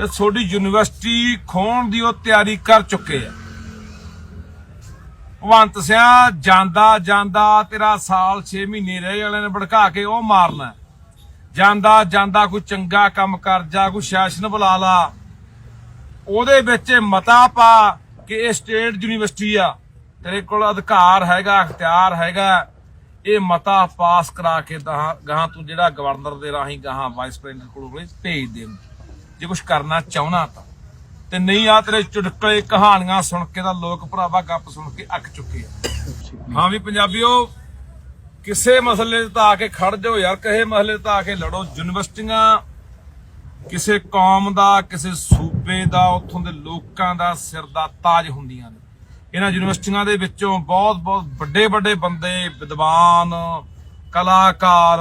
ਤੇ ਤੁਹਾਡੀ ਯੂਨੀਵਰਸਿਟੀ ਖੋਣ ਦੀ ਉਹ ਤਿਆਰੀ ਕਰ ਚੁੱਕੇ ਆ। ਭਵੰਤ ਸਿਆ, ਜਾਂਦਾ ਜਾਂਦਾ, ਤੇਰਾ ਸਾਲ 6 ਮਹੀਨੇ ਰਹੇ ਵਾਲੇ ਨੇ ਭੜਕਾ ਕੇ ਉਹ ਮਾਰਨਾ। ਜਾਂਦਾ ਜਾਂਦਾ, ਕੋਈ ਚੰਗਾ ਕੰਮ ਕਰ ਜਾ, ਕੋਈ ਸੈਸ਼ਨ ਬੁਲਾ ਲਾ। ਉਹਦੇ ਵਿੱਚ ਇਹ ਮਤਾ ਪਾ ਕਿ ਇਹ ਸਟੇਟ ਯੂਨੀਵਰਸਿਟੀ ਆ। ਤੇਰੇ ਕੋਲ ਅਧਿਕਾਰ ਹੈਗਾ, ਅਖਤਿਆਰ ਹੈਗਾ। ਇਹ ਮਤਾ ਪਾਸ ਕਰਾ ਕੇ ਗਾਹਾਂ ਤੂੰ ਜਿਹੜਾ ਗਵਰਨਰ ਦੇ ਰਾਹੀਂ ਗਾਹਾਂ ਵਾਈਸ ਪ੍ਰੈਜ਼ੀਡੈਂਟ ਕੋਲ ਭੇਜ ਦੇ ਜੇ ਕੁਝ ਕਰਨਾ ਚਾਹੁੰਦਾ ਤਾਂ। ਤੇ ਨਹੀਂ ਆ ਤੇਰੇ ਚੁਟਕਲੇ ਕਹਾਣੀਆਂ ਸੁਣ ਕੇ ਤਾਂ ਲੋਕ ਭਰਾਵਾ ਗੱਪ ਸੁਣ ਕੇ ਅੱਕ ਚੁੱਕੇ ਆ। ਹਾਂ ਵੀ ਪੰਜਾਬੀਓ, ਕਿਸੇ ਮਸਲੇ ਤੇ ਤਾਂ ਆ ਕੇ ਖੜ ਜਾਓ ਯਾਰ ਕਹੇ ਮਸਲੇ ਤੇ ਤਾਂ ਆ ਕੇ ਲੜੋ। ਯੂਨੀਵਰਸਿਟੀਆਂ, ਕਿਸੇ ਕੌਮ ਦਾ, ਕਿਸੇ ਸੂਬੇ ਦਾ, ਉੱਥੋਂ ਦੇ ਲੋਕਾਂ ਦਾ ਸਿਰ ਦਾ ਤਾਜ ਹੁੰਦੀਆਂ ਨੇ। ਇਹਨਾਂ ਯੂਨੀਵਰਸਿਟੀਆਂ ਦੇ ਵਿੱਚੋਂ ਬਹੁਤ ਬਹੁਤ ਵੱਡੇ ਵੱਡੇ ਬੰਦੇ, ਵਿਦਵਾਨ, ਕਲਾਕਾਰ,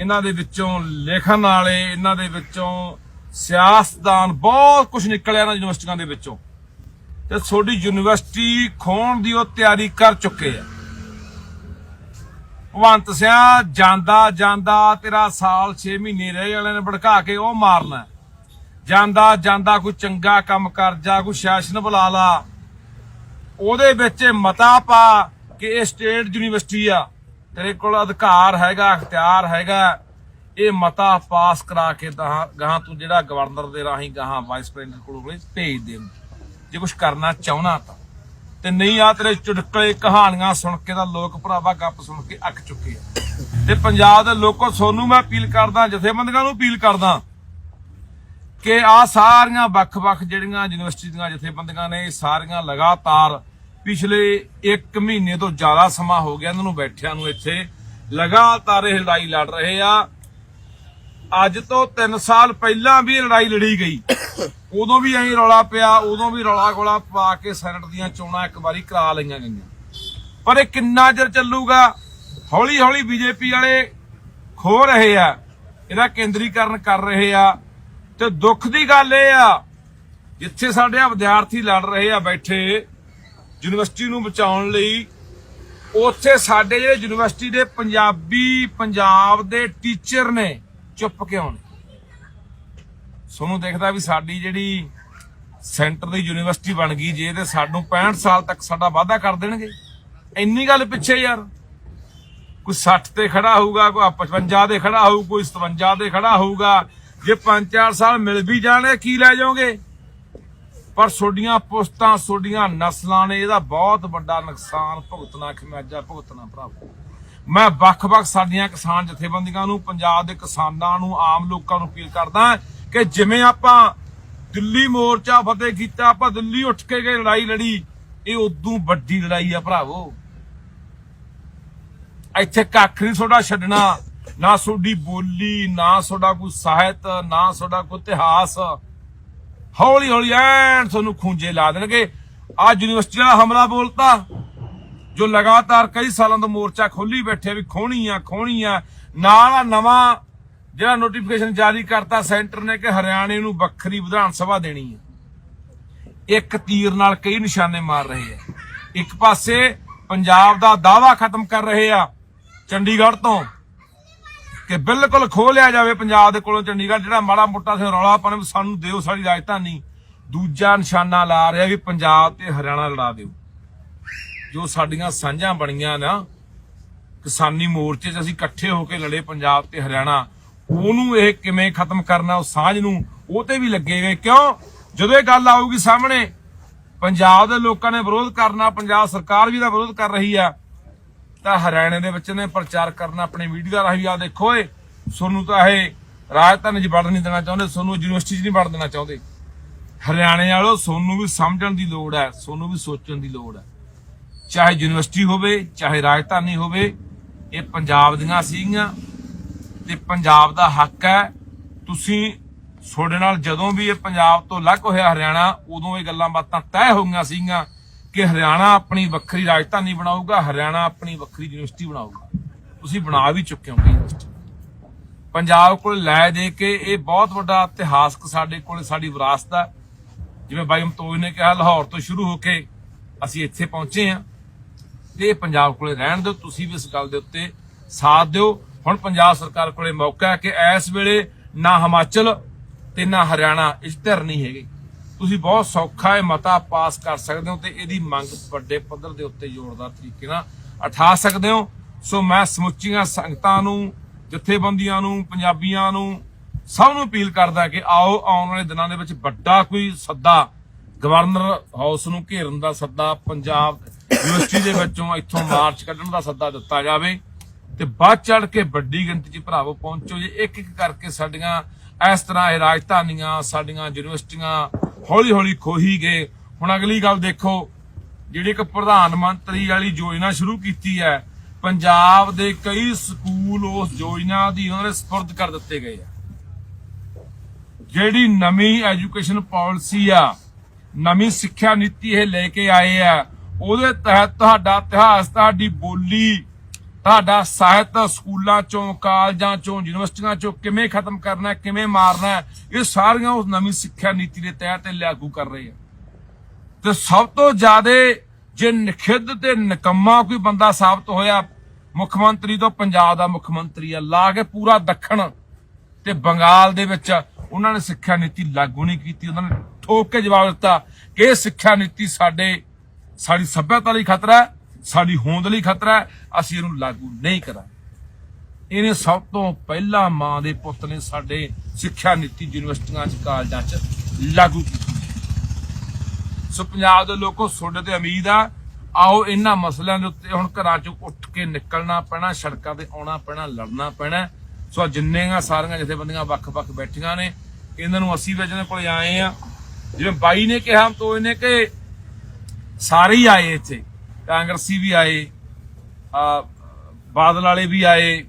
ਇਹਨਾਂ ਦੇ ਵਿੱਚੋਂ ਲਿਖਣ ਵਾਲੇ, ਇਹਨਾਂ ਦੇ ਵਿੱਚੋਂ ਸਿਆਸਤਦਾਨ ਬਹੁਤ ਕੁਝ ਨਿਕਲਿਆ ਇਹਨਾਂ ਯੂਨੀਵਰਸਿਟੀਆਂ ਦੇ ਵਿੱਚੋਂ। ਤੇ ਤੁਹਾਡੀ ਯੂਨੀਵਰਸਿਟੀ ਖੋਣ ਦੀ ਉਹ ਤਿਆਰੀ ਕਰ ਚੁੱਕੇ ਆ। ਭਵੰਤ ਸਿਆ, ਜਾਂਦਾ ਜਾਂਦਾ, ਤੇਰਾ ਸਾਲ 6 ਮਹੀਨੇ ਰਹਿ ਵਾਲਿਆਂ ਨੇ ਭੜਕਾ ਕੇ ਉਹ ਮਾਰਨਾ। ਜਾਂਦਾ ਜਾਂਦਾ, ਕੋਈ ਚੰਗਾ ਕੰਮ ਕਰ ਜਾ, ਕੋਈ ਸੈਸ਼ਨ ਬੁਲਾ ਲਾ। ਉਹਦੇ ਵਿੱਚ ਇਹ ਮਤਾ ਪਾ ਕਿ ਇਹ ਸਟੇਟ ਯੂਨੀਵਰਸਿਟੀ ਆ। ਤੇਰੇ ਕੋਲ ਅਧਿਕਾਰ ਹੈਗਾ, ਅਖਤਿਆਰ ਹੈਗਾ। ਇਹ ਮਤਾ ਪਾਸ ਕਰਾ ਕੇ ਗਾਹਾਂ ਤੂੰ ਜਿਹੜਾ ਗਵਰਨਰ ਦੇ ਰਾਹੀਂ ਗਾਹਾਂ ਵਾਈਸ ਪ੍ਰੈਜ਼ੀਡੈਂਟ ਕੋਲ ਭੇਜ ਦੇ ਜੇ ਕੁਝ ਕਰਨਾ ਚਾਹਣਾ ਤਾਂ। ਤੇ ਨਹੀਂ ਆ ਤੇਰੇ ਚੁਟਕਲੇ ਕਹਾਣੀਆਂ ਸੁਣ ਕੇ ਤਾਂ ਲੋਕ ਭਰਾਵਾ ਗੱਪ ਸੁਣ ਕੇ ਅੱਕ ਚੁੱਕੇ ਆ। ਤੇ ਪੰਜਾਬ ਦੇ ਲੋਕੋ ਸੋਨੂੰ ਮੈਂ ਅਪੀਲ ਕਰਦਾ, ਜਥੇਬੰਦੀਆਂ ਨੂੰ ਅਪੀਲ ਕਰਦਾ ਕਿ ਆ ਸਾਰੀਆਂ ਵੱਖ-ਵੱਖ ਜਿਹੜੀਆਂ ਯੂਨੀਵਰਸਿਟੀ ਦੀਆਂ ਜਥੇਬੰਦੀਆਂ ਨੇ ਸਾਰੀਆਂ ਲਗਾਤਾਰ ਪਿਛਲੇ 1 ਮਹੀਨੇ ਤੋਂ ਜ਼ਿਆਦਾ ਸਮਾਂ ਹੋ ਗਿਆ ਇਹਨਾਂ ਨੂੰ ਬੈਠਿਆਂ ਨੂੰ ਇੱਥੇ। ਲਗਾਤਾਰ ਇਹ ਲੜਾਈ ਲੜ ਰਹੇ ਆ। ਅੱਜ ਤੋਂ 3 ਸਾਲ ਪਹਿਲਾਂ ਵੀ ਲੜਾਈ ਲੜੀ ਗਈ। ਉਦੋਂ ਵੀ ਐਂ ਰੌਲਾ ਪਿਆ, ਉਦੋਂ ਵੀ ਰੌਲਾ ਗੋਲਾ ਪਾ ਕੇ ਸੈਨੇਟ ਦੀਆਂ ਚੋਣਾਂ ਇੱਕ ਵਾਰੀ ਕਰਾ ਲਈਆਂ ਗਈਆਂ। ਪਰ ਇਹ ਕਿੰਨਾ ਚਿਰ ਚੱਲੂਗਾ? ਹੌਲੀ ਹੌਲੀ ਬੀਜੇਪੀ ਵਾਲੇ ਖੋ ਰਹੇ ਆ, ਇਹਦਾ ਕੇਂਦਰੀਕਰਨ ਕਰ ਰਹੇ ਆ। ਤੇ ਦੁੱਖ ਦੀ ਗੱਲ ਇਹ ਆ, ਜਿੱਥੇ ਸਾਡੇ ਆ ਵਿਦਿਆਰਥੀ ਲੜ ਰਹੇ ਆ ਬੈਠੇ ਯੂਨੀਵਰਸਿਟੀ ਨੂੰ ਬਚਾਉਣ ਲਈ, ਉੱਥੇ ਸਾਡੇ ਜਿਹੜੇ ਯੂਨੀਵਰਸਿਟੀ ਦੇ ਪੰਜਾਬੀ, ਪੰਜਾਬ ਦੇ ਟੀਚਰ ਨੇ ਚੁੱਪ ਕਿਉਂ ਨੇ? ਸੋਨੂੰ ਦੇਖਦਾ ਵੀ ਸਾਡੀ ਜਿਹੜੀ ਸੈਂਟਰ ਦੀ ਯੂਨੀਵਰਸਿਟੀ ਬਣ ਗਈ, ਜੇ ਤੇ ਸਾਨੂੰ 65 ਸਾਲ ਤੱਕ ਸਾਡਾ ਵਾਅਦਾ ਕਰ ਦੇਣਗੇ। ਇੰਨੀ ਗੱਲ ਪਿੱਛੇ ਯਾਰ। ਕੋਈ 60 ਤੇ ਖੜਾ ਹੋਊਗਾ, ਕੋਈ 55 ਦੇ ਖੜਾ ਹੋਊ, ਕੋਈ 57 ਦੇ ਖੜਾ ਹੋਊਗਾ। ਜੇ 5-4 ਸਾਲ ਮਿਲ ਵੀ ਜਾਣੇ, ਕੀ ਲੈ ਜਾਓਗੇ? ਪਰ ਤੁਹਾਡੀਆਂ ਪੁਸਤਾਂ ਤੁਹਾਡੀਆਂ ਨਸਲਾਂ ਨੇ ਇਹਦਾ ਬਹੁਤ ਵੱਡਾ ਨੁਕਸਾਨ ਭੁਗਤਣਾ ਖਮਿਆਜਾ ਭੁਗਤਣਾ ਭਰਾਵੋ। ਮੈਂ ਵੱਖ-ਵੱਖ ਸਾਡੀਆਂ ਕਿਸਾਨ ਜਥੇਬੰਦੀਆਂ ਨੂੰ, ਪੰਜਾਬ ਦੇ ਕਿਸਾਨਾਂ ਨੂੰ, ਆਮ ਲੋਕਾਂ ਨੂੰ ਅਪੀਲ ਕਰਦਾ ਕਿ ਜਿਵੇਂ ਆਪਾਂ ਦਿੱਲੀ ਮੋਰਚਾ ਫਤਿਹ ਕੀਤਾ, ਆਪਾਂ ਦਿੱਲੀ ਉੱਠ ਕੇ ਗਏ ਲੜਾਈ ਲੜੀ, ਇਹ ਉਦੋਂ ਵੱਡੀ ਲੜਾਈ ਆ ਭਰਾਵੋ। ਇੱਥੇ ਕੱਖ ਨਹੀਂ ਤੁਹਾਡਾ ਛੱਡਣਾ, ਨਾ ਤੁਹਾਡੀ ਬੋਲੀ, ਨਾ ਤੁਹਾਡਾ ਕੋਈ ਸਾਹਿਤ, ਨਾ ਤੁਹਾਡਾ ਕੋਈ ਇਤਿਹਾਸ। ਹੌਲੀ ਹੌਲੀ ਐਨ ਤੁਹਾਨੂੰ ਖੂੰਜੇ ਲਾ ਦੇਣਗੇ। ਅੱਜ ਯੂਨੀਵਰਸਿਟੀ ਵਾਲਾ ਹਮਲਾ ਬੋਲਤਾ। ਜੋ ਲਗਾਤਾਰ ਕਈ ਸਾਲਾਂ ਤੋਂ ਮੋਰਚਾ ਖੋਲੀ ਬੈਠੇ ਵੀ ਖੋਣੀ ਆ ਖੋਣੀ ਆ ਨਾਲ ਆ ਨਵਾਂ ਜਿਹੜਾ ਨੋਟੀਫਿਕੇਸ਼ਨ ਜਾਰੀ ਕਰਤਾ ਸੈਂਟਰ ਨੇ ਕਿ ਹਰਿਆਣੇ ਨੂੰ ਵੱਖਰੀ ਵਿਧਾਨ ਸਭਾ ਦੇਣੀ ਆ ਇੱਕ ਤੀਰ ਨਾਲ ਕਈ ਨਿਸ਼ਾਨੇ ਮਾਰ ਰਹੇ ਆ ਇੱਕ ਪਾਸੇ ਪੰਜਾਬ ਦਾ ਦਾਵਾ ਖਤਮ ਕਰ ਰਹੇ ਆ ਚੰਡੀਗੜ੍ਹ ਤੋਂ ਕਿ ਬਿਲਕੁਲ ਖੋਹ ਲਿਆ ਜਾਵੇ ਪੰਜਾਬ ਦੇ ਕੋਲੋਂ ਚੰਡੀਗੜ੍ਹ, ਜਿਹੜਾ ਮਾੜਾ ਮੋਟਾ ਸੇ ਰੌਲਾ ਪਾਣੇ ਸਾਨੂੰ ਦਿਓ ਸਾਡੀ ਰਾਜਧਾਨੀ। ਦੂਜਾ ਨਿਸ਼ਾਨਾ ਲਾ ਰਿਹਾ ਵੀ ਪੰਜਾਬ ਤੇ ਹਰਿਆਣਾ ਲੜਾ ਦਿਓ। ਜੋ ਸਾਡੀਆਂ ਸਾਂਝਾਂ ਬਣੀਆਂ ਨਾ, ਕਿਸਾਨੀ ਮੋਰਚੇ 'ਚ ਅਸੀਂ ਇਕੱਠੇ ਹੋ ਕੇ ਲੜੇ ਪੰਜਾਬ ਤੇ ਹਰਿਆਣਾ, ਉਹਨੂੰ ਇਹ ਕਿਵੇਂ ਖਤਮ ਕਰਨਾ, ਉਹ ਸਾਂਝ ਨੂੰ, ਉਹ ਤੇ ਵੀ ਲੱਗੇ ਗਏ ਕਿਉਂ? ਜਦੋਂ ਇਹ ਗੱਲ ਆਊਗੀ ਸਾਹਮਣੇ, ਪੰਜਾਬ ਦੇ ਲੋਕਾਂ ਨੇ ਵਿਰੋਧ ਕਰਨਾ, ਪੰਜਾਬ ਸਰਕਾਰ ਵੀ ਦਾ ਵਿਰੋਧ ਕਰ ਰਹੀ ਆ, ਤਾਂ ਹਰਿਆਣੇ ਦੇ ਵਿੱਚ ਨੇ ਪ੍ਰਚਾਰ ਕਰਨਾ, ਆਪਣੇ ਮੀਡੀਆ ਰਾਹੀਂ ਆ ਦੇਖੋ ਏ ਤੁਹਾਨੂੰ ਤਾਂ ਇਹ ਰਾਜਧਾਨੀ 'ਚ ਵੜ ਨਹੀਂ ਦੇਣਾ ਚਾਹੁੰਦੇ, ਸੋਨੂੰ ਯੂਨੀਵਰਸਿਟੀ 'ਚ ਨਹੀਂ ਵੜ ਦੇਣਾ ਚਾਹੁੰਦੇ। ਹਰਿਆਣੇ ਵਾਲੋ, ਸੋਨੂੰ ਵੀ ਸਮਝਣ ਦੀ ਲੋੜ ਹੈ ਤੁਹਾਨੂੰ ਵੀ ਸੋਚਣ ਦੀ ਲੋੜ ਹੈ। ਚਾਹੇ ਯੂਨੀਵਰਸਿਟੀ ਹੋਵੇ, ਚਾਹੇ ਰਾਜਧਾਨੀ ਹੋਵੇ, ਇਹ ਪੰਜਾਬ ਦੀਆਂ ਸੀਗੀਆਂ ਤੇ ਪੰਜਾਬ ਦਾ ਹੱਕ ਹੈ। ਤੁਸੀਂ ਤੁਹਾਡੇ ਨਾਲ ਜਦੋਂ ਵੀ ਇਹ ਪੰਜਾਬ ਤੋਂ ਅਲੱਗ ਹੋਇਆ ਹਰਿਆਣਾ, ਉਦੋਂ ਇਹ ਗੱਲਾਂ ਬਾਤਾਂ ਤੈਅ ਹੋਈਆਂ ਸੀਗੀਆਂ ਕਿ ਹਰਿਆਣਾ ਆਪਣੀ ਵੱਖਰੀ ਰਾਜਧਾਨੀ ਬਣਾਊਗਾ, ਹਰਿਆਣਾ ਆਪਣੀ ਵੱਖਰੀ ਯੂਨੀਵਰਸਿਟੀ ਬਣਾਊਗਾ। ਤੁਸੀਂ ਬਣਾ ਵੀ ਚੁੱਕੇ ਹੋ ਯੂਨੀਵਰਸਿਟੀ। ਪੰਜਾਬ ਕੋਲ ਲੈ ਦੇ ਕੇ ਇਹ ਬਹੁਤ ਵੱਡਾ ਇਤਿਹਾਸਕ ਸਾਡੇ ਕੋਲ, ਸਾਡੀ ਵਿਰਾਸਤ ਹੈ। ਜਿਵੇਂ ਬਾਈ ਮਤੋਜ ਨੇ ਕਿਹਾ, ਲਾਹੌਰ ਤੋਂ ਸ਼ੁਰੂ ਹੋ ਕੇ ਅਸੀਂ ਇੱਥੇ ਪਹੁੰਚੇ ਹਾਂ। ਇਹ ਪੰਜਾਬ ਕੋਲੇ ਰਹਿਣ ਦਿਓ, ਤੁਸੀਂ ਵੀ ਇਸ ਗੱਲ ਦੇ ਉੱਤੇ ਸਾਥ ਦਿਓ। ਹੁਣ ਪੰਜਾਬ ਸਰਕਾਰ ਕੋਲੇ ਮੌਕਾ ਹੈ ਕਿ ਇਸ ਵੇਲੇ ਨਾ ਹਿਮਾਚਲ ਤੇ ਨਾ ਹਰਿਆਣਾ, ਇਸ ਧਿਰ ਨਹੀਂ ਹੈਗੇ। ਤੁਸੀਂ ਬਹੁਤ ਸੌਖਾ ਇਹ ਮਤਾ ਪਾਸ ਕਰ ਸਕਦੇ ਹੋ ਤੇ ਇਹਦੀ ਮੰਗ ਵੱਡੇ ਪੱਧਰ ਦੇ ਉੱਤੇ ਜ਼ੋਰਦਾਰ ਤਰੀਕੇ ਨਾਲ ਉਠਾ ਸਕਦੇ ਹੋ। ਸੋ ਮੈਂ ਸਮੁੱਚੀਆਂ ਸੰਗਤਾਂ ਨੂੰ, ਜਥੇਬੰਦੀਆਂ ਨੂੰ, ਪੰਜਾਬੀਆਂ ਨੂੰ ਸਭ ਨੂੰ ਅਪੀਲ ਕਰਦਾ ਕਿ ਆਓ, ਆਉਣ ਵਾਲੇ ਦਿਨਾਂ ਦੇ ਵਿੱਚ ਵੱਡਾ ਕੋਈ ਸੱਦਾ, ਗਵਰਨਰ ਹਾਊਸ ਨੂੰ ਘੇਰਨ ਦਾ ਸੱਦਾ, ਪੰਜਾਬ ਯੂਨੀਵਰਸਿਟੀ ਦੇ ਵਿੱਚੋਂ ਇੱਥੋਂ ਮਾਰਚ ਕੱਢਣ ਦਾ ਸੱਦਾ ਦਿੱਤਾ ਜਾਵੇ ਤੇ ਵੱਧ ਚੜ ਕੇ ਵੱਡੀ ਗਿਣਤੀ 'ਚ ਭਰਾਵੋ ਪਹੁੰਚੋ ਜੇ। ਇੱਕ ਇੱਕ ਕਰਕੇ ਸਾਡੀਆਂ ਇਸ ਤਰ੍ਹਾਂ ਇਹ ਰਾਜਧਾਨੀਆਂ, ਸਾਡੀਆਂ ਯੂਨੀਵਰਸਿਟੀਆਂ ਹੌਲੀ ਹੌਲੀ ਖੋਹੀ ਗਏ। ਹੁਣ ਅਗਲੀ ਗੱਲ ਦੇਖੋ, ਜਿਹੜੀ ਇੱਕ ਪ੍ਰਧਾਨ ਮੰਤਰੀ ਵਾਲੀ ਯੋਜਨਾ ਸ਼ੁਰੂ ਕੀਤੀ ਹੈ, ਪੰਜਾਬ ਦੇ ਕਈ ਸਕੂਲ ਉਸ ਯੋਜਨਾ ਦੀ ਉਹਨਾਂ ਨੇ ਸਪੁਰਦ ਕਰ ਦਿੱਤੇ ਗਏ ਆ। ਜਿਹੜੀ ਨਵੀਂ ਐਜੂਕੇਸ਼ਨ ਪਾਲਿਸੀ ਆ, ਨਵੀਂ ਸਿੱਖਿਆ ਨੀਤੀ ਇਹ ਲੈ ਕੇ ਆਏ ਆ ਉਹਦੇ ਤਹਿਤ ਤੁਹਾਡਾ ਇਤਿਹਾਸ, ਤੁਹਾਡੀ ਬੋਲੀ, ਤੁਹਾਡਾ ਸਾਹਿਤ ਸਕੂਲਾਂ ਚੋਂ, ਕਾਲਜਾਂ ਚੋਂ, ਯੂਨੀਵਰਸਿਟੀਆਂ ਚੋਂ ਕਿਵੇਂ ਖਤਮ ਕਰਨਾ, ਕਿਵੇਂ ਮਾਰਨਾ, ਇਹ ਸਾਰੀਆਂ ਉਸ ਨਵੀਂ ਸਿੱਖਿਆ ਨੀਤੀ ਦੇ ਤਹਿਤ ਲਾਗੂ ਕਰ ਰਹੇ ਆ। ਤੇ ਸਭ ਤੋਂ ਜ਼ਿਆਦਾ ਜੇ ਨਖਿੱਧ ਤੇ ਨਿਕੰਮਾ ਕੋਈ ਬੰਦਾ ਸਾਬਤ ਹੋਇਆ, ਮੁੱਖ ਮੰਤਰੀ ਤੋਂ ਪੰਜਾਬ ਦਾ ਮੁੱਖ ਮੰਤਰੀ ਆ, ਲਾ ਕੇ ਪੂਰਾ ਦੱਖਣ ਤੇ ਬੰਗਾਲ ਦੇ ਵਿੱਚ ਉਹਨਾਂ ਨੇ ਸਿੱਖਿਆ ਨੀਤੀ ਲਾਗੂ ਨਹੀਂ ਕੀਤੀ, ਉਹਨਾਂ ਨੇ ਠੋਕ ਕੇ ਜਵਾਬ ਦਿੱਤਾ ਕਿ ਇਹ ਸਿੱਖਿਆ ਨੀਤੀ ਸਾਡੇ ਸਾਡੀ ਸੱਭਿਅਤਾ ਲਈ ਖਤਰਾ ਹੈ, ਸਾਡੀ ਹੋਂਦ ਲਈ ਖਤਰਾ ਹੈ, ਅਸੀਂ ਇਹਨੂੰ ਲਾਗੂ ਨਹੀਂ ਕਰਾਂਗੇ। ਇਹਨੇ ਸਭ ਤੋਂ ਪਹਿਲਾਂ ਮਾਂ ਦੇ ਪੁੱਤ ਨੇ ਸਾਡੇ ਸਿੱਖਿਆ ਨੀਤੀ ਯੂਨੀਵਰਸਿਟੀਆਂ ਚ, ਕਾਲਜਾਂ ਚ ਲਾਗੂ ਕੀਤੀ। ਸੋ ਪੰਜਾਬ ਦੇ ਲੋਕੋ, ਤੁਹਾਡੇ ਤੇ ਉਮੀਦ ਆ, ਆਓ ਇਹਨਾਂ ਮਸਲਿਆਂ ਦੇ ਉੱਤੇ ਹੁਣ ਘਰਾਂ ਚੋਂ ਉੱਠ ਕੇ ਨਿਕਲਣਾ ਪੈਣਾ, ਸੜਕਾਂ ਤੇ ਆਉਣਾ ਪੈਣਾ, ਲੜਨਾ ਪੈਣਾ। ਸੋ ਆਹ ਜਿੰਨੀਆਂ ਸਾਰੀਆਂ ਜਥੇਬੰਦੀਆਂ ਵੱਖ-ਵੱਖ ਬੈਠੀਆਂ ਨੇ, ਇਹਨਾਂ ਨੂੰ ਅਸੀਂ ਵੀ ਜਿਹਨਾਂ ਕੋਲ ਆਏ ਆ। ਜਿਵੇਂ ਬਾਈ ਨੇ ਕਿਹਾ, ਤੋਂ ਇਹਨੇ ਕਿ ਸਾਰੇ ਹੀ ਆਏ ਇੱਥੇ। ਕਾਂਗਰਸੀ ਵੀ ਆਏ ਆ ਬਾਦਲ ਵਾਲੇ ਵੀ ਆਏ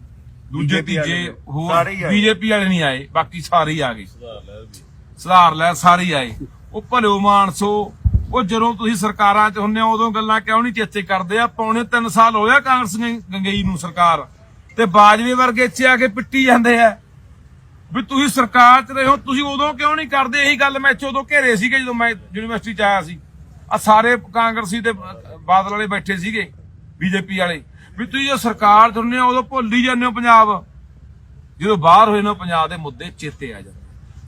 ਦੂਜੇ ਤੀਜੇ। ਹੋਰ। ਬੀਜੇਪੀ ਵਾਲੇ ਨਹੀਂ ਆਏ ਬਾਕੀ ਸਾਰੇ ਹੀ ਆ ਗਏ। ਸੁਧਾਰ ਲੈ ਸਾਰੇ ਹੀ ਆਏ। ਉਹ ਭਲਿਓ ਮਾਨਸੋ ਉਹ ਜਦੋਂ ਤੁਸੀਂ ਸਰਕਾਰਾਂ 'ਚ ਹੁੰਨੇ ਹੋ ਉਦੋਂ ਗੱਲਾਂ ਕਿਉਂ ਨਹੀਂ ਚੇਤੇ ਕਰਦੇ? ਆ ਪੌਣੇ 3 ਸਾਲ ਹੋ ਗਿਆ ਕਾਂਗਰਸ ਗੰਗਈ ਨੂੰ ਸਰਕਾਰ। ਤੇ ਬਾਜਵੇ ਵਰਗੇ ਇੱਥੇ ਆ ਕੇ ਪਿੱਟੀ ਜਾਂਦੇ ਆ। ਵੀ ਤੁਸੀਂ ਸਰਕਾਰ 'ਚ ਰਹੇ ਹੋ ਤੁਸੀਂ ਉਦੋਂ ਕਿਉਂ ਨਹੀਂ ਕਰਦੇ? ਇਹੀ ਗੱਲ ਮੈਂ ਇੱਥੇ ਉਦੋਂ ਘੇਰੇ ਸੀਗੇ ਜਦੋਂ ਮੈਂ ਯੂਨੀਵਰਸਿਟੀ 'ਚ ਆਇਆ ਸੀ। ਆ ਸਾਰੇ ਕਾਂਗਰਸੀ ਤੇ ਬਾਦਲ ਵਾਲੇ ਬੈਠੇ ਸੀਗੇ, ਬੀਜੇਪੀ ਵਾਲੇ। ਵੀ ਤੁਸੀਂ ਜੋ ਸਰਕਾਰ 'ਚ ਹੋ, ਉਦੋਂ ਭੁੱਲ ਹੀ ਜਾਂਦੇ ਹੋ ਪੰਜਾਬ। ਜਦੋਂ ਬਾਹਰ ਹੋਏ ਨਾ ਪੰਜਾਬ ਦੇ ਮੁੱਦੇ ਚੇਤੇ ਆ ਜਾਂਦੇ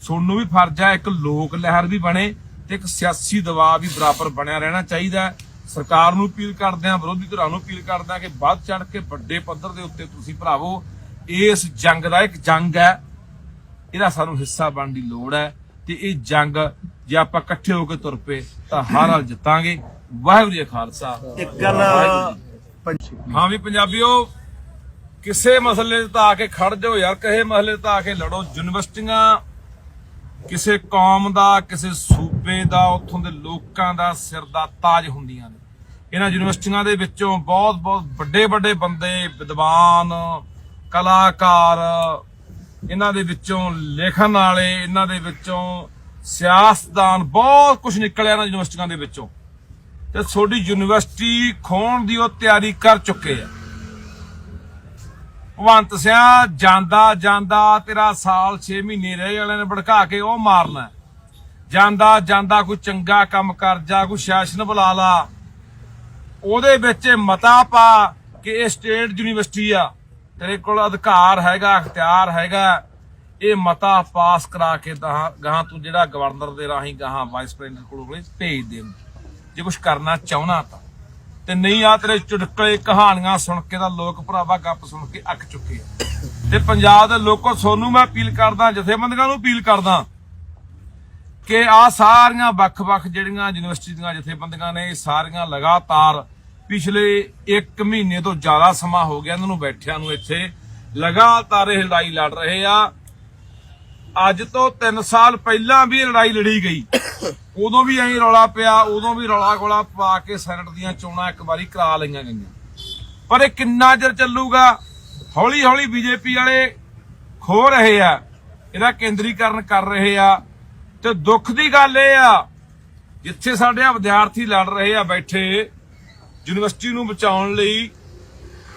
ਸੁਣਨ ਨੂੰ ਵੀ ਫਰਜ਼ ਹੈ ਇੱਕ ਲੋਕ ਲਹਿਰ ਵੀ ਬਣੇ ਤੇ ਇੱਕ ਸਿਆਸੀ ਦਬਾਅ ਵੀ ਬਰਾਬਰ ਬਣਿਆ ਰਹਿਣਾ ਚਾਹੀਦਾ। ਸਰਕਾਰ ਨੂੰ ਅਪੀਲ ਕਰਦੇ ਆ, ਵਿਰੋਧੀ ਧਿਰਾਂ ਨੂੰ ਅਪੀਲ ਕਰਦੇ ਆ ਕਿ ਵੱਧ ਚੜ ਕੇ ਵੱਡੇ ਪੱਧਰ ਦੇ ਉੱਤੇ ਤੁਸੀਂ ਭਰਾਵੋ, ਇਸ ਜੰਗ ਦਾ ਇੱਕ ਜੰਗ ਹੈ। ਇਹਦਾ ਸਾਨੂੰ ਹਿੱਸਾ ਬਣਨ ਦੀ ਲੋੜ ਹੈ। ਤੇ ਇਹ ਜੰਗ ਜੇ ਆਪਾਂ ਇਕੱਠੇ ਹੋ ਕੇ ਤੁਰ ਪਏ ਤਾਂ ਹਰ ਹਾਲ ਜਿੱਤਾਂਗੇ। ਵਾਹਿਗੁਰੂ ਜੀ ਖਾਲਸਾ। ਇੱਕ ਗੱਲ ਹਾਂ ਵੀ ਪੰਜਾਬੀਓ ਕਿਸੇ ਮਸਲੇ 'ਤੇ ਤਾਂ ਆ ਕੇ ਖੜ ਜਾਓ ਯਾਰ ਕਹੇ ਮਸਲੇ ਤਾਂ ਆ ਕੇ ਲੜੋ। ਯੂਨੀਵਰਸਿਟੀਆਂ ਕਿਸੇ ਕੌਮ ਦਾ ਕਿਸੇ ਸੂਬੇ ਦਾ ਉੱਥੋਂ ਦੇ ਲੋਕਾਂ ਦਾ ਸਿਰ ਦਾ ਤਾਜ ਹੁੰਦੀਆਂ ਨੇ। ਇਹਨਾਂ ਯੂਨੀਵਰਸਿਟੀਆਂ ਦੇ ਵਿੱਚੋਂ ਬਹੁਤ ਬਹੁਤ ਵੱਡੇ ਵੱਡੇ ਬੰਦੇ ਵਿਦਵਾਨ ਕਲਾਕਾਰ ਇਹਨਾਂ ਦੇ ਵਿੱਚੋਂ ਲਿਖਣ ਵਾਲੇ, ਇਹਨਾਂ ਦੇ ਵਿੱਚੋਂ ਸਿਆਸਤਦਾਨ ਬਹੁਤ ਕੁਝ ਨਿਕਲਿਆ ਇਹਨਾਂ ਯੂਨੀਵਰਸਿਟੀਆਂ ਦੇ ਵਿੱਚੋਂ। ਤੇ ਤੁਹਾਡੀ ਯੂਨੀਵਰਸਿਟੀ ਖੋਣ ਦੀ ਉਹ ਤਿਆਰੀ ਕਰ ਚੁੱਕੇ ਆ। ਭਵੰਤ ਸਿਆ ਜਾਂਦਾ ਜਾਂਦਾ, ਤੇਰਾ ਸਾਲ 6 ਮਹੀਨੇ ਰਹਿ ਵਾਲਿਆਂ ਨੇ ਭੜਕਾ ਕੇ ਉਹ ਮਾਰਨਾ। ਜਾਂਦਾ ਜਾਂਦਾ, ਕੋਈ ਚੰਗਾ ਕੰਮ ਕਰ ਜਾ, ਕੋਈ ਸ਼ਾਸਨ ਬੁਲਾ ਲਾ। ਉਹਦੇ ਵਿੱਚ ਇਹ ਮਤਾ ਪਾ ਕਿ ਇਹ ਸਟੇਟ ਯੂਨੀਵਰਸਿਟੀ ਆ। ਤੇਰੇ ਕੋਲ ਅਧਿਕਾਰ ਹੈਗਾ, ਅਖਤਿਆਰ ਹੈਗਾ। ਇਹ ਮਤਾ ਪਾਸ ਕਰਾ ਕੇ ਗਾਹਾਂ ਤੂੰ ਜਿਹੜਾ ਗਵਰਨਰ ਦੇ ਰਾਹੀਂ ਗਾਹਾਂ ਵਾਈਸ ਪ੍ਰੈਜ਼ੀਡੈਂਟ ਕੋਲ ਭੇਜ ਦੇ ਜੇ ਕੁਝ ਕਰਨਾ ਚਾਹਣਾ ਤਾਂ। ਤੇ ਨਹੀਂ ਆ ਤੇਰੇ ਚੁਟਕਲੇ ਕਹਾਣੀਆਂ ਸੁਣ ਕੇ ਤਾਂ ਲੋਕ ਭਰਾਵਾ ਗੱਪ ਸੁਣ ਕੇ ਅੱਕ ਚੁੱਕੇ ਤੇ ਪੰਜਾਬ ਦੇ ਲੋਕੋ, ਸੋਨੂੰ ਮੈਂ ਅਪੀਲ ਕਰਦਾ, ਜਥੇਬੰਦੀਆਂ ਨੂੰ ਅਪੀਲ ਕਰਦਾ ਕਿ ਆ ਸਾਰੀਆਂ ਵੱਖ-ਵੱਖ ਜਿਹੜੀਆਂ ਯੂਨੀਵਰਸਿਟੀ ਦੀਆਂ ਜਥੇਬੰਦੀਆਂ ਨੇ ਸਾਰੀਆਂ ਲਗਾਤਾਰ ਪਿਛਲੇ 1 ਮਹੀਨੇ ਤੋਂ ਜ਼ਿਆਦਾ ਸਮਾਂ ਹੋ ਗਿਆ ਇਹਨਾਂ ਨੂੰ ਬੈਠਿਆਂ ਨੂੰ ਇੱਥੇ। ਲਗਾਤਾਰ ਇਹ ਲੜਾਈ ਲੜ ਰਹੇ ਆ। ਅੱਜ ਤੋਂ 3 ਸਾਲ ਪਹਿਲਾਂ ਵੀ ਇਹ ਲੜਾਈ ਲੜੀ ਗਈ। ਉਦੋਂ ਵੀ ਐਂ ਰੌਲਾ ਪਿਆ, ਉਦੋਂ ਵੀ ਰੌਲਾ ਗੋਲਾ ਪਾ ਕੇ ਸੈਨੇਟ ਦੀਆਂ ਚੋਣਾਂ ਇੱਕ ਵਾਰੀ ਕਰਾ ਲਈਆਂ ਗਈਆਂ। ਪਰ ਇਹ ਕਿੰਨਾ ਚਿਰ ਚੱਲੂਗਾ? ਹੌਲੀ ਹੌਲੀ ਬੀਜੇਪੀ ਵਾਲੇ ਖੋ ਰਹੇ ਆ, ਇਹਦਾ ਕੇਂਦਰੀਕਰਨ ਕਰ ਰਹੇ ਆ। ਤੇ ਦੁੱਖ ਦੀ ਗੱਲ ਇਹ ਆ, ਜਿੱਥੇ ਸਾਡੇ ਆ ਵਿਦਿਆਰਥੀ ਲੜ ਰਹੇ ਆ ਬੈਠੇ ਯੂਨੀਵਰਸਿਟੀ ਨੂੰ ਬਚਾਉਣ ਲਈ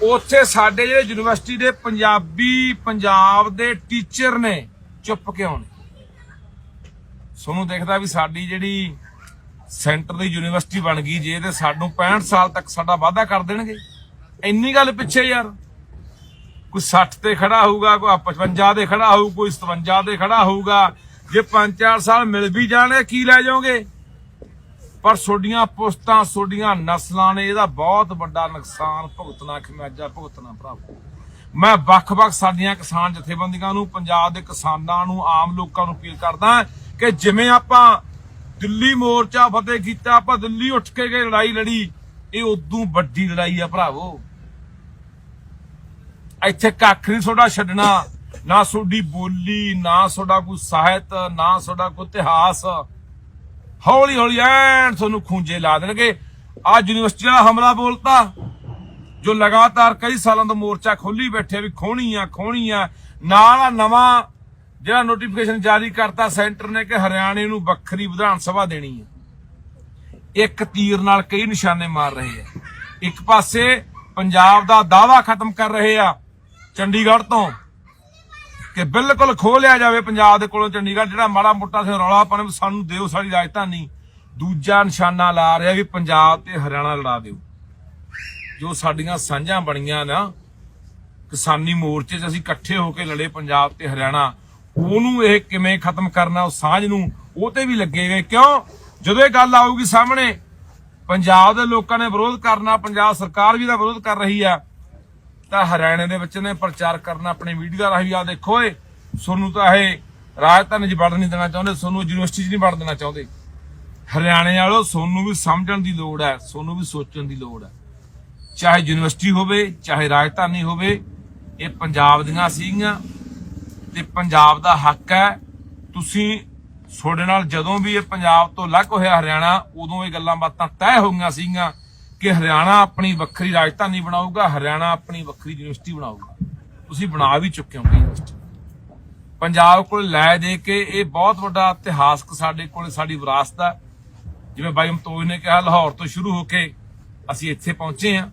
ਉੱਥੇ ਸਾਡੇ ਜਿਹੜੇ ਯੂਨੀਵਰਸਿਟੀ ਦੇ ਪੰਜਾਬੀ, ਪੰਜਾਬ ਦੇ ਟੀਚਰ ਨੇ, ਚੁੱਪ ਕਿਉਂ ਨੇ? ਸੋਨੂੰ ਦੇਖਦਾ ਵੀ ਸਾਡੀ ਜਿਹੜੀ ਸੈਂਟਰ ਦੀ ਯੂਨੀਵਰਸਿਟੀ ਬਣ ਗਈ, ਜੇ ਤੇ ਸਾਨੂੰ 65 ਸਾਲ ਤੱਕ ਸਾਡਾ ਵਾਅਦਾ ਕਰ ਦੇਣਗੇ। ਇੰਨੀ ਗੱਲ ਪਿੱਛੇ ਯਾਰ। ਕੋਈ 60 ਤੇ ਖੜਾ ਹੋਊਗਾ, ਕੋਈ 55 ਦੇ ਖੜਾ ਹੋਊ, ਕੋਈ 57 ਦੇ ਖੜਾ ਹੋਊਗਾ। ਜੇ 5-4 ਸਾਲ ਮਿਲ ਵੀ ਜਾਣੇ ਕੀ ਲੈ ਜਾਓਗੇ? ਪਰ ਤੁਹਾਡੀਆਂ ਪੁਸਤਾਂ ਤੁਹਾਡੀਆਂ ਨਸਲਾਂ ਨੇ ਇਹਦਾ ਬਹੁਤ ਵੱਡਾ ਨੁਕਸਾਨ ਭੁਗਤਣਾ ਖਮਿਆਜਾ ਭੁਗਤਣਾ ਭਰਾਵੋ। ਮੈਂ ਵੱਖ-ਵੱਖ ਸਾਡੀਆਂ ਕਿਸਾਨ ਜਥੇਬੰਦੀਆਂ ਨੂੰ, ਪੰਜਾਬ ਦੇ ਕਿਸਾਨਾਂ ਨੂੰ, ਆਮ ਲੋਕਾਂ ਨੂੰ ਅਪੀਲ ਕਰਦਾ ਕਿ ਜਿਵੇਂ ਆਪਾਂ ਦਿੱਲੀ ਮੋਰਚਾ ਫਤਿਹ ਕੀਤਾ, ਆਪਾਂ ਦਿੱਲੀ ਉੱਠ ਕੇ ਗਏ ਲੜਾਈ ਲੜੀ, ਇਹ ਉਦੋਂ ਵੱਡੀ ਲੜਾਈ ਆ ਭਰਾਵੋ। ਇੱਥੇ ਕੱਖ ਨਹੀਂ ਤੁਹਾਡਾ ਛੱਡਣਾ, ਨਾ ਤੁਹਾਡੀ ਬੋਲੀ, ਨਾ ਤੁਹਾਡਾ ਕੋਈ ਸਾਹਿਤ, ਨਾ ਤੁਹਾਡਾ ਕੋਈ ਇਤਿਹਾਸ। ਹੌਲੀ ਹੌਲੀ ਐਨ ਤੁਹਾਨੂੰ ਖੂੰਜੇ ਲਾ ਦੇਣਗੇ। ਅੱਜ ਯੂਨੀਵਰਸਿਟੀ ਦਾ ਹਮਲਾ ਬੋਲਤਾ, ਜੋ ਲਗਾਤਾਰ ਕਈ ਸਾਲਾਂ ਤੋਂ ਮੋਰਚਾ ਖੋਲੀ ਬੈਠੇ ਵੀ ਖੋਣੀ ਆ ਖੋਣੀ ਆ ਨਾਲ ਆ ਨਵਾਂ ਜਿਹੜਾ ਨੋਟੀਫਿਕੇਸ਼ਨ ਜਾਰੀ ਕਰਤਾ ਸੈਂਟਰ ਨੇ ਕਿ ਹਰਿਆਣੇ ਨੂੰ ਵੱਖਰੀ ਵਿਧਾਨ ਸਭਾ ਦੇਣੀ ਹੈ। ਇੱਕ ਤੀਰ ਨਾਲ ਕਈ ਨਿਸ਼ਾਨੇ ਮਾਰ ਰਹੇ ਆ ਇੱਕ ਪਾਸੇ ਪੰਜਾਬ ਦਾ ਦਾਵਾ ਖਤਮ ਕਰ ਰਹੇ ਆ ਚੰਡੀਗੜ੍ਹ ਤੋਂ। ਕਿ ਬਿਲਕੁਲ ਖੋਹ ਲਿਆ ਜਾਵੇ ਪੰਜਾਬ ਦੇ ਕੋਲੋਂ ਚੰਡੀਗੜ੍ਹ, ਜਿਹੜਾ ਮਾੜਾ ਮੋਟਾ ਸੇ ਰੌਲਾ ਪਾਣੇ ਸਾਨੂੰ ਦਿਓ ਸਾਡੀ ਰਾਜਧਾਨੀ। ਦੂਜਾ ਨਿਸ਼ਾਨਾ ਲਾ ਰਿਹਾ ਵੀ ਪੰਜਾਬ ਤੇ ਹਰਿਆਣਾ ਲੜਾ ਦਿਓ। ਜੋ ਸਾਡੀਆਂ ਸਾਂਝਾਂ ਬਣੀਆਂ ਨਾ, ਕਿਸਾਨੀ ਮੋਰਚੇ 'ਚ ਅਸੀਂ ਇਕੱਠੇ ਹੋ ਕੇ ਲੜੇ ਪੰਜਾਬ ਤੇ ਹਰਿਆਣਾ। ਉਹਨੂੰ ਇਹ ਕਿਵੇਂ ਖਤਮ ਕਰਨਾ, ਉਹ ਸਾਂਝ ਨੂੰ, ਉਹ ਤੇ ਵੀ ਲੱਗੇ ਕਿਉਂ? ਜਦੋਂ ਇਹ ਗੱਲ ਆਊਗੀ ਸਾਹਮਣੇ, ਪੰਜਾਬ ਦੇ ਲੋਕਾਂ ਨੇ ਵਿਰੋਧ ਕਰਨਾ, ਪੰਜਾਬ ਸਰਕਾਰ ਵੀ ਦਾ ਵਿਰੋਧ ਕਰ ਰਹੀ ਆ। ਤਾਂ ਹਰਿਆਣੇ ਦੇ ਵਿੱਚ ਨੇ ਪ੍ਰਚਾਰ ਕਰਨਾ ਆਪਣੇ ਮੀਡੀਆ ਰਾਹੀਂ ਆ ਦੇਖੋ ਏ ਤੁਹਾਨੂੰ ਤਾਂ ਇਹ ਰਾਜਧਾਨੀ 'ਚ ਵੜਨ ਨਹੀਂ ਦੇਣਾ ਚਾਹੁੰਦੇ, ਸੋਨੂੰ ਯੂਨੀਵਰਸਿਟੀ 'ਚ ਨਹੀਂ ਵੜਨ ਦੇਣਾ ਚਾਹੁੰਦੇ। ਹਰਿਆਣੇ ਵਾਲੋ ਤੁਹਾਨੂੰ ਵੀ ਸਮਝਣ ਦੀ ਲੋੜ ਹੈ ਤੁਹਾਨੂੰ ਵੀ ਸੋਚਣ ਦੀ ਲੋੜ ਹੈ। ਚਾਹੇ ਯੂਨੀਵਰਸਿਟੀ ਹੋਵੇ, ਚਾਹੇ ਰਾਜਧਾਨੀ ਹੋਵੇ, ਇਹ ਪੰਜਾਬ ਦੀਆਂ ਸੀਗੀਆਂ ਤੇ ਪੰਜਾਬ ਦਾ ਹੱਕ ਹੈ। ਤੁਸੀਂ ਤੁਹਾਡੇ ਨਾਲ ਜਦੋਂ ਵੀ ਇਹ ਪੰਜਾਬ ਤੋਂ ਅਲੱਗ ਹੋਇਆ ਹਰਿਆਣਾ, ਉਦੋਂ ਇਹ ਗੱਲਾਂ ਬਾਤਾਂ ਤੈਅ ਹੋਈਆਂ ਸੀਗੀਆਂ। ਕਿ ਹਰਿਆਣਾ ਆਪਣੀ ਵੱਖਰੀ ਰਾਜਧਾਨੀ ਬਣਾਊਗਾ, ਹਰਿਆਣਾ ਆਪਣੀ ਵੱਖਰੀ ਯੂਨੀਵਰਸਿਟੀ ਬਣਾਊਗਾ। ਤੁਸੀਂ ਬਣਾ ਵੀ ਚੁੱਕੇ ਹੋ ਯੂਨੀਵਰਸਿਟੀ। ਪੰਜਾਬ ਕੋਲ ਲੈ ਦੇ ਕੇ ਇਹ ਬਹੁਤ ਵੱਡਾ ਇਤਿਹਾਸਕ ਸਾਡੇ ਕੋਲ ਸਾਡੀ ਵਿਰਾਸਤ ਹੈ ਜਿਵੇਂ ਬਾਈ ਮਤੋਜ ਨੇ ਕਿਹਾ, ਲਾਹੌਰ ਤੋਂ ਸ਼ੁਰੂ ਹੋ ਕੇ ਅਸੀਂ ਇੱਥੇ ਪਹੁੰਚੇ ਹਾਂ।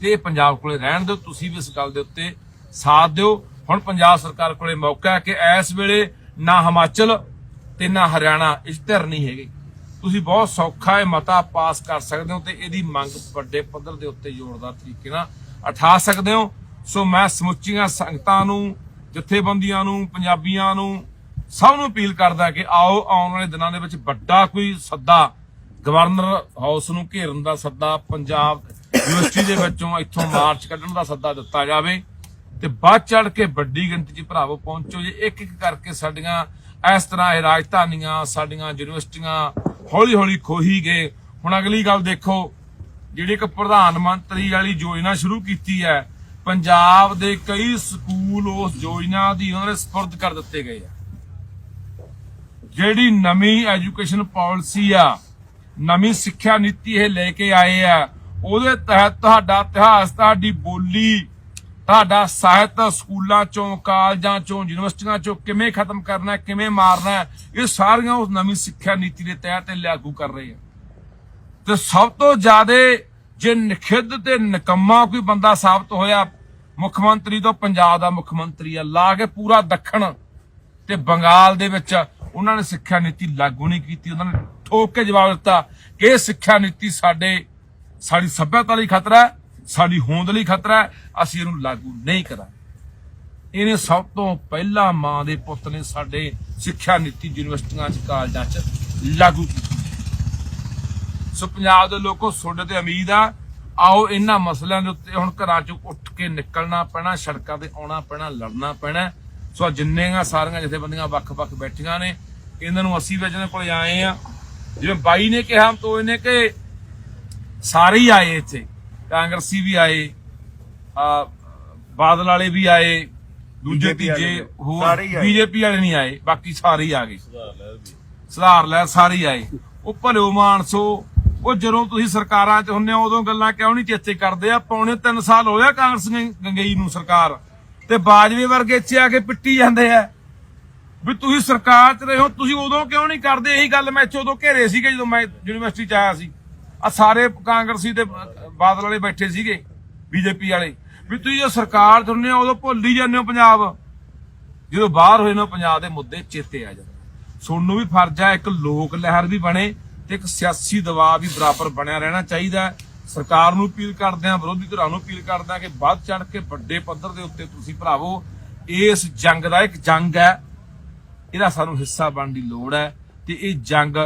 ਤੇ ਇਹ ਪੰਜਾਬ ਕੋਲੇ ਰਹਿਣ ਦਿਓ, ਤੁਸੀਂ ਵੀ ਇਸ ਗੱਲ ਦੇ ਉੱਤੇ ਸਾਥ ਦਿਓ। ਹੁਣ ਪੰਜਾਬ ਸਰਕਾਰ ਕੋਲੇ ਮੌਕਾ ਹੈ ਕਿ ਇਸ ਵੇਲੇ ਨਾ ਹਿਮਾਚਲ ਤੇ ਨਾ ਹਰਿਆਣਾ, ਇਸ ਧਿਰ ਨਹੀਂ ਹੈਗੇ। ਤੁਸੀਂ ਬਹੁਤ ਸੌਖਾ ਇਹ ਮਤਾ ਪਾਸ ਕਰ ਸਕਦੇ ਹੋ ਤੇ ਇਹਦੀ ਮੰਗ ਵੱਡੇ ਪੱਧਰ ਦੇ ਉੱਤੇ ਜ਼ੋਰਦਾਰ ਤਰੀਕੇ ਨਾਲ ਉਠਾ ਸਕਦੇ ਹੋ। ਸੋ ਮੈਂ ਸਮੁੱਚੀਆਂ ਸੰਗਤਾਂ ਨੂੰ, ਜਥੇਬੰਦੀਆਂ ਨੂੰ, ਪੰਜਾਬੀਆਂ ਨੂੰ ਸਭ ਨੂੰ ਅਪੀਲ ਕਰਦਾ ਕਿ ਆਓ, ਆਉਣ ਵਾਲੇ ਦਿਨਾਂ ਦੇ ਵਿੱਚ ਵੱਡਾ ਕੋਈ ਸੱਦਾ, ਗਵਰਨਰ ਹਾਊਸ ਨੂੰ ਘੇਰਨ ਦਾ ਸੱਦਾ, ਪੰਜਾਬ ਯੂਨੀਵਰਸਿਟੀ ਦੇ ਵਿੱਚੋਂ ਇੱਥੋਂ ਮਾਰਚ ਕੱਢਣ ਦਾ ਸੱਦਾ ਦਿੱਤਾ ਜਾਵੇ ਤੇ ਵੱਧ ਚੜ ਕੇ ਵੱਡੀ ਗਿਣਤੀ 'ਚ ਭਰਾਵੋ ਪਹੁੰਚੋ। ਜੇ ਇੱਕ ਇੱਕ ਕਰਕੇ ਸਾਡੀਆਂ ਇਸ ਤਰ੍ਹਾਂ ਇਹ ਰਾਜਧਾਨੀਆਂ, ਸਾਡੀਆਂ ਯੂਨੀਵਰਸਿਟੀਆਂ ਹੌਲੀ ਹੌਲੀ ਖੋਹੀ ਗਏ। ਹੁਣ ਅਗਲੀ ਗੱਲ ਦੇਖੋ, ਜਿਹੜੀ ਇੱਕ ਪ੍ਰਧਾਨ ਮੰਤਰੀ ਵਾਲੀ ਯੋਜਨਾ ਸ਼ੁਰੂ ਕੀਤੀ ਹੈ, ਪੰਜਾਬ ਦੇ ਕਈ ਸਕੂਲ ਉਸ ਯੋਜਨਾ ਦੀ ਉਹਨਾਂ ਨੇ ਸਪੁਰਦ ਕਰ ਦਿੱਤੇ ਗਏ ਆ। ਜਿਹੜੀ ਨਵੀਂ ਐਜੂਕੇਸ਼ਨ ਪਾਲਿਸੀ ਆ, ਨਵੀਂ ਸਿੱਖਿਆ ਨੀਤੀ ਇਹ ਲੈ ਕੇ ਆਏ ਆ, ਉਹਦੇ ਤਹਿਤ ਤੁਹਾਡਾ ਇਤਿਹਾਸ, ਤੁਹਾਡੀ ਬੋਲੀ ਸਾਡਾ ਸਾਹਿਤ ਸਕੂਲਾਂ ਚੋਂ ਕਾਲਜਾਂ ਚੋਂ ਯੂਨੀਵਰਸਿਟੀਆਂ ਚੋਂ ਕਿਵੇਂ ਖਤਮ ਕਰਨਾ ਹੈ, ਕਿਵੇਂ ਮਾਰਨਾ ਹੈ, ਇਹ ਸਾਰੀਆਂ ਉਸ ਨਵੀਂ ਸਿੱਖਿਆ ਨੀਤੀ ਦੇ ਤਹਿਤ ਲਾਗੂ ਕਰ ਰਹੇ ਆ ਤੇ ਸਭ ਤੋਂ ਜ਼ਿਆਦਾ ਜੇ ਨਖਿੱਧ ਤੇ ਨਿਕੰਮਾ ਕੋਈ ਬੰਦਾ ਸਾਬਤ ਹੋਇਆ ਮੁੱਖ ਮੰਤਰੀ ਤੋਂ ਪੰਜਾਬ ਦਾ ਮੁੱਖ ਮੰਤਰੀ ਆ ਲਾ ਕੇ ਪੂਰਾ ਦੱਖਣ ਤੇ ਬੰਗਾਲ ਦੇ ਵਿੱਚ ਉਹਨਾਂ ਨੇ ਸਿੱਖਿਆ ਨੀਤੀ ਲਾਗੂ ਨਹੀਂ ਕੀਤੀ ਉਹਨਾਂ ਨੇ ਠੋਕ ਕੇ ਜਵਾਬ ਦਿੱਤਾ ਕਿ ਇਹ ਸਿੱਖਿਆ ਨੀਤੀ ਸਾਡੇ ਸਾਡੀ ਸੱਭਿਅਤਾ ਲਈ ਖਤਰਾ ਹੈ। ਸਾਡੀ ਹੋਂਦ ਲਈ ਖਤਰਾ ਹੈ, ਅਸੀਂ ਇਹਨੂੰ ਲਾਗੂ ਨਹੀਂ ਕਰਾਂਗੇ। ਇਹਨੇ ਸਭ ਤੋਂ ਪਹਿਲਾਂ ਮਾਂ ਦੇ ਪੁੱਤ ਨੇ ਸਾਡੇ ਸਿੱਖਿਆ ਨੀਤੀ ਯੂਨੀਵਰਸਿਟੀਆਂ ਚ, ਕਾਲਜਾਂ ਚ ਲਾਗੂ ਕੀਤੀ। ਸੋ ਪੰਜਾਬ ਦੇ ਲੋਕੋ, ਤੁਹਾਡੇ ਤੇ ਉਮੀਦ ਆ, ਆਓ ਇਹਨਾਂ ਮਸਲਿਆਂ ਦੇ ਉੱਤੇ ਹੁਣ ਘਰਾਂ ਚੋਂ ਉੱਠ ਕੇ ਨਿਕਲਣਾ ਪੈਣਾ, ਸੜਕਾਂ ਤੇ ਆਉਣਾ ਪੈਣਾ, ਲੜਨਾ ਪੈਣਾ। ਸੋ ਆਹ ਜਿੰਨੀਆਂ ਸਾਰੀਆਂ ਜਥੇਬੰਦੀਆਂ ਵੱਖ-ਵੱਖ ਬੈਠੀਆਂ ਨੇ, ਇਹਨਾਂ ਨੂੰ ਅਸੀਂ ਵੀ ਜਿਹਨਾਂ ਕੋਲ ਆਏ ਆ। ਜਿਵੇਂ ਬਾਈ ਨੇ ਕਿਹਾ, ਤੋਂ ਇਹਨੇ ਕਿ ਸਾਰੇ ਹੀ ਆਏ ਇੱਥੇ। ਕਾਂਗਰਸੀ ਵੀ ਆਏ ਆ ਬਾਦਲ ਵਾਲੇ ਵੀ ਆਏ ਦੂਜੇ ਤੀਜੇ। ਹੋਰ ਸਾਰੇ ਹੀ ਆਏ। ਬੀਜੇਪੀ ਵਾਲੇ ਨਹੀਂ ਆਏ ਬਾਕੀ ਸਾਰੇ ਹੀ ਆ ਗਏ। ਸੁਧਾਰ ਲੈ ਸਾਰੇ ਹੀ ਆਏ। ਉਹ ਭਲਿਓ ਮਾਨਸੋ ਉਹ ਜਦੋਂ ਤੁਸੀਂ ਸਰਕਾਰਾਂ 'ਚ ਹੁੰਨੇ ਹੋ ਉਦੋਂ ਗੱਲਾਂ ਕਿਉਂ ਨਹੀਂ ਚੇਤੇ ਕਰਦੇ? ਆ ਪੌਣੇ 3 ਸਾਲ ਹੋ ਗਿਆ ਕਾਂਗਰਸ ਗੰਗਈ ਨੂੰ ਸਰਕਾਰ। ਤੇ ਬਾਜਵੇ ਵਰਗੇ ਇੱਥੇ ਆ ਕੇ ਪਿੱਟੀ ਜਾਂਦੇ ਆ। ਵੀ ਤੁਸੀਂ ਸਰਕਾਰ 'ਚ ਰਹੇ ਹੋ ਤੁਸੀਂ ਉਦੋਂ ਕਿਉਂ ਨਹੀਂ ਕਰਦੇ? ਇਹੀ ਗੱਲ ਮੈਂ ਇੱਥੇ ਉਦੋਂ ਘੇਰੇ ਸੀਗੇ ਜਦੋਂ ਮੈਂ ਯੂਨੀਵਰਸਿਟੀ 'ਚ ਆਇਆ ਸੀ। ਆ ਸਾਰੇ ਕਾਂਗਰਸੀ ਤੇ ਬਾਦਲ ਵਾਲੇ ਬੈਠੇ ਸੀਗੇ, ਬੀਜੇਪੀ ਵਾਲੇ। ਵੀ ਤੁਸੀਂ ਜੋ ਸਰਕਾਰ 'ਚ ਹੋ, ਉਦੋਂ ਭੁੱਲ ਜਾਂਦੇ ਹੋ ਪੰਜਾਬ। ਜਦੋਂ ਬਾਹਰ ਹੋਏ ਨਾ ਪੰਜਾਬ ਦੇ ਮੁੱਦੇ, ਚੇਤੇ ਆ ਜਾਂਦੇ ਸੋਨੂੰ ਵੀ ਫਰਜ਼ ਹੈ ਇੱਕ ਲੋਕ ਲਹਿਰ ਵੀ ਬਣੇ ਤੇ ਇੱਕ ਸਿਆਸੀ ਦਬਾਅ ਵੀ ਬਰਾਬਰ ਬਣਿਆ ਰਹਿਣਾ ਚਾਹੀਦਾ। ਸਰਕਾਰ ਨੂੰ ਅਪੀਲ ਕਰਦੇ ਆ ਵਿਰੋਧੀ ਧਿਰਾਂ ਨੂੰ ਅਪੀਲ ਕਰਦੇ ਆ ਕਿ ਵੱਧ ਚੜ ਕੇ ਵੱਡੇ ਪੱਧਰ ਦੇ ਉੱਤੇ ਤੁਸੀਂ ਭਰਾਵੋ, ਇਸ ਜੰਗ ਦਾ ਇੱਕ ਜੰਗ ਹੈ। ਇਹਦਾ ਸਾਨੂੰ ਹਿੱਸਾ ਬਣਨ ਦੀ ਲੋੜ ਹੈ ਤੇ ਇਹ ਜੰਗ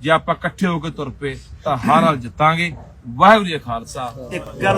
ਜੇ ਆਪਾਂ ਇਕੱਠੇ ਹੋ ਕੇ ਤੁਰ ਪਏ, ਤਾਂ ਹਰ ਹਾਲ ਜਿੱਤਾਂਗੇ। ਵਾਹਿਗੁਰੂ ਜੀ ਕਾ ਖਾਲਸਾ। ਇੱਕ ਗੱਲ